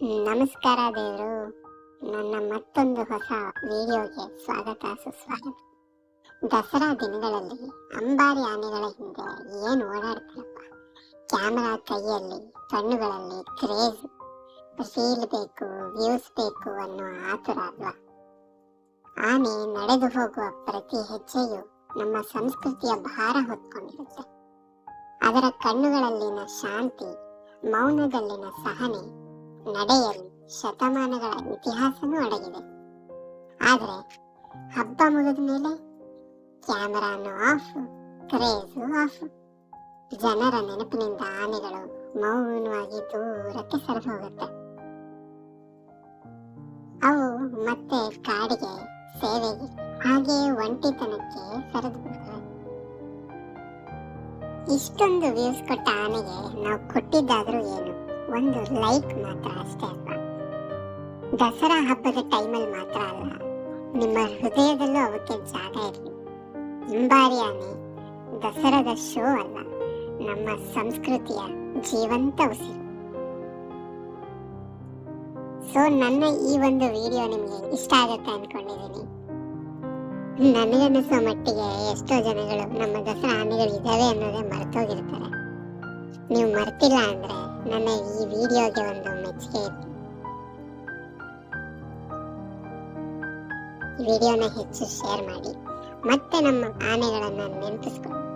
ನಮಸ್ಕಾರ ದೇವರು. ನನ್ನ ಮತ್ತೊಂದು ಹೊಸ ವಿಡಿಯೋಗೆ ಸ್ವಾಗತ, ಸುಸ್ವಾಗತ. ದಸರಾ ದಿನಗಳಲ್ಲಿ ಅಂಬಾರಿ ಆನೆಗಳ ಹಿಂದೆ ಏನು ಓಡಾಡ್ತಾರಪ್ಪ? ಕ್ಯಾಮರಾ ಕೈಯಲ್ಲಿ, ಕಣ್ಣುಗಳಲ್ಲಿ ಕ್ರೇಜ್. ರೀಲ್ ಬೇಕು, ವ್ಯೂಸ್ ಬೇಕು ಅನ್ನೋ ಆತುರ ಅಲ್ವಾ? ಆನೆ ನಡೆದು ಹೋಗುವ ಪ್ರತಿ ಹೆಜ್ಜೆಯು ನಮ್ಮ ಸಂಸ್ಕೃತಿಯ ಭಾರ ಹೊತ್ಕೊಂಡಿರುತ್ತೆ. ಅದರ ಕಣ್ಣುಗಳಲ್ಲಿನ ಶಾಂತಿ, ಮೌನದಲ್ಲಿನ ಸಹನೆ ನಡೆಯಲ್ಲಿ ಶತಮಾನಗಳ ಇತಿಹಾಸನೂ ಅಡಗಿದೆ. ಆದರೆ ಹಬ್ಬ ಮುಗಿದ ಮೇಲೆ ಕ್ಯಾಮರಾನು ಆಫ್, ಕ್ರೇಜು ಆಫ್. ಜನರ ನೆನಪಿನಿಂದ ಆನೆಗಳು ಮೌನವಾಗಿ ದೂರಕ್ಕೆ ಸರಿದು ಹೋಗುತ್ತೆ ಅವು ಮತ್ತೆ ಕಾಡಿಗೆ ಸೇವೆಗೆ, ಹಾಗೆ ಒಂಟಿತನಕ್ಕೆ ಸರಿದು ಇಷ್ಟೊಂದು ವ್ಯೂಸ್ ಕೊಟ್ಟ ಆನೆಗೆ ನಾವು ಕೊಟ್ಟಿದ್ದಾದ್ರೂ ಏನು? ಒಂದು ಲೈಕ್ ಮಾತ್ರ ಅಷ್ಟೇ ಅಲ್ವಾ? ದಸರಾ ಹಬ್ಬದ ಟೈಮಲ್ಲಿ ಮಾತ್ರ ಅಲ್ಲ, ನಿಮ್ಮ ಹೃದಯದಲ್ಲೂ ಅವಕ್ಕೆ ಜಾಗ ಇರಲಿ. ಹಿಂಬಾರಿ ಆನೆ ದಸರಾದ ಶೋ ಅಲ್ಲ, ನಮ್ಮ ಸಂಸ್ಕೃತಿಯ ಜೀವಂತ ಉಸಿರು. ಸೊ ನನ್ನ ಈ ಒಂದು ವಿಡಿಯೋ ನಿಮಗೆ ಇಷ್ಟ ಆಗುತ್ತೆ ಅನ್ಕೊಂಡಿದ್ದೀನಿ ನನಗನ್ನಿಸೋ ಮಟ್ಟಿಗೆ ಎಷ್ಟೋ ಜನಗಳು ನಮ್ಮ ದಸರಾ ಆನೆಗಳು ಇದ್ದಾವೆ ಅನ್ನೋದೇ ಮರ್ತೋಗಿರ್ತಾರೆ. ನೀವು ಮರ್ತಿಲ್ಲ ಅಂದ್ರೆ ನನ್ನ ಈ ವಿಡಿಯೋಗೆ ಒಂದು ಮೆಚ್ಚುಗೆ ವಿಡಿಯೋನ ಹೆಚ್ಚು ಶೇರ್ ಮಾಡಿ. ಮತ್ತೆ ನಮ್ಮ ಆನೆಗಳನ್ನು ನೆನಪಿಸ್ಕೊಂಡು